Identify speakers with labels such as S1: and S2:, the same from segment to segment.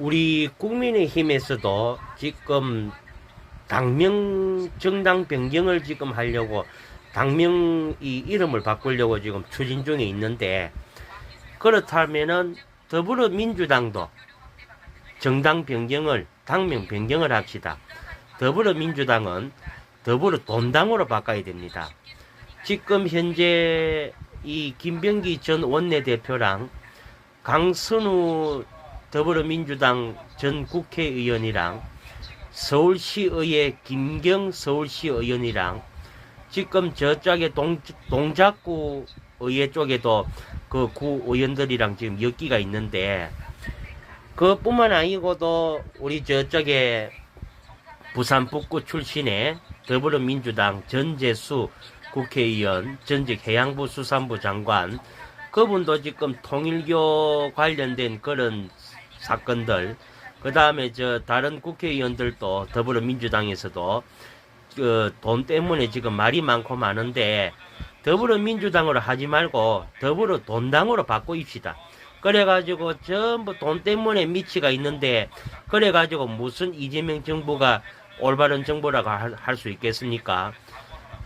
S1: 우리 국민의힘에서도 지금 당명 정당 변경을 지금 하려고 당명 이 이름을 바꾸려고 지금 추진 중에 있는데 그렇다면은 더불어민주당도 정당 변경을 당명 변경을 합시다. 더불어민주당은 더불어 돈당으로 바꿔야 됩니다. 지금 현재 이 김병기 전 원내대표랑 강선우 더불어민주당 전 국회의원이랑 서울시의회 김경 서울시의원이랑 지금 저쪽에 동, 동작구 의회 쪽에도 그 구 의원들이랑 지금 엮기가 있는데 그뿐만 아니고도 우리 저쪽에 부산 북구 출신의 더불어민주당 전재수 국회의원 전직 해양부 수산부 장관 그분도 지금 통일교 관련된 그런 사건들 그 다음에 저 다른 국회의원들도 더불어민주당에서도 그 돈 때문에 지금 말이 많고 많은데 더불어민주당으로 하지 말고 더불어 돈당으로 바꾸입시다. 그래가지고 전부 돈 때문에 미치가 있는데 그래가지고 무슨 이재명 정부가 올바른 정부라고 할 수 있겠습니까?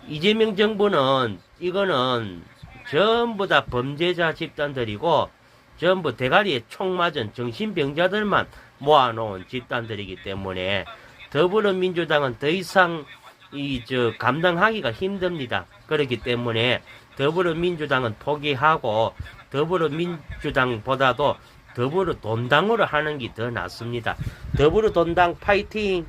S1: 이재명 정부는 이거는 전부 다 범죄자 집단들이고 전부 대가리에 총 맞은 정신병자들만 모아놓은 집단들이기 때문에 더불어민주당은 더 이상 이 저 감당하기가 힘듭니다. 그렇기 때문에 더불어민주당은 포기하고 더불어민주당보다도 더불어 돈당으로 하는 게 더 낫습니다. 더불어 돈당 파이팅!